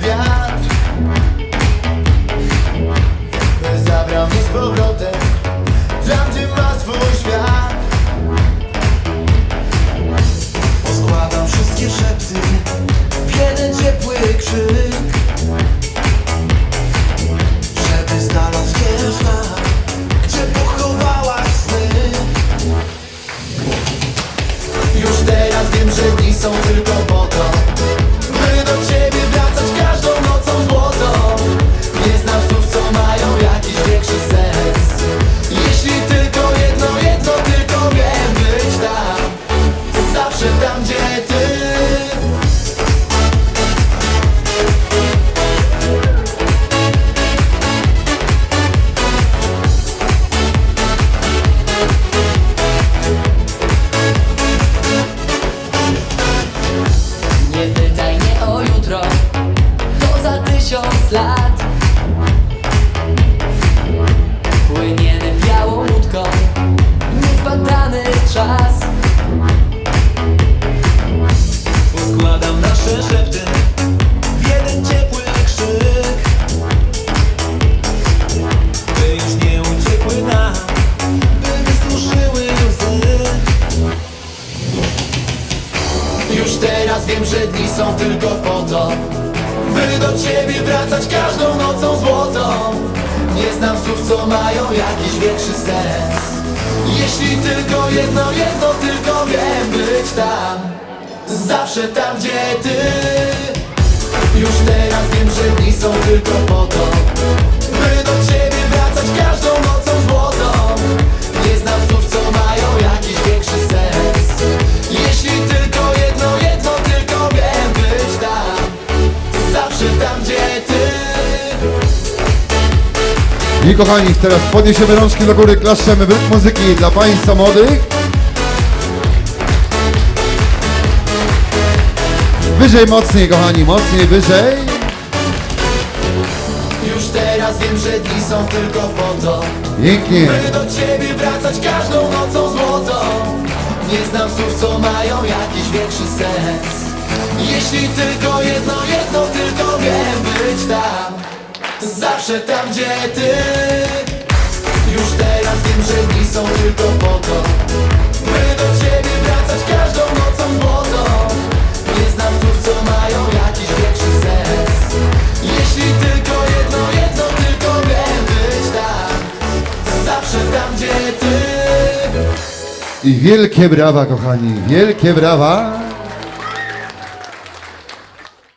wiatr. Zabrał mi z powrotem Tam, gdzie ma swój świat. Poskładam wszystkie szepty W jeden ciepły krzyk Żeby znalazł wieżna Gdzie pochowałaś sny. Już teraz wiem, że dni są tylko zawsze tam, gdzie ty Już teraz wiem, że dni są tylko po to By do ciebie wracać każdą nocą złotą. Nie znam słów, co mają jakiś większy sens. Jeśli tylko jedno, jedno tylko wiem Być tam, zawsze tam, gdzie ty. Już teraz wiem, że dni są tylko po to I kochani, teraz podniesiemy rączki do góry, klaszczemy w rytm muzyki dla Państwa młodych. Wyżej, mocniej, kochani, mocniej, wyżej. Już teraz wiem, że dni są tylko po to Pięknie. By do ciebie wracać każdą nocą złotą Nie znam słów, co mają jakiś większy sens Jeśli tylko jedno, jedno tylko tam, zawsze tam, gdzie ty. Już teraz wiem, że dni są tylko po to By do ciebie wracać każdą nocą złotą Nie znam słów, co mają jakiś większy sens. Jeśli tylko jedno, jedno tylko wiem Być tam, zawsze tam, gdzie ty. I wielkie brawa, kochani, wielkie brawa.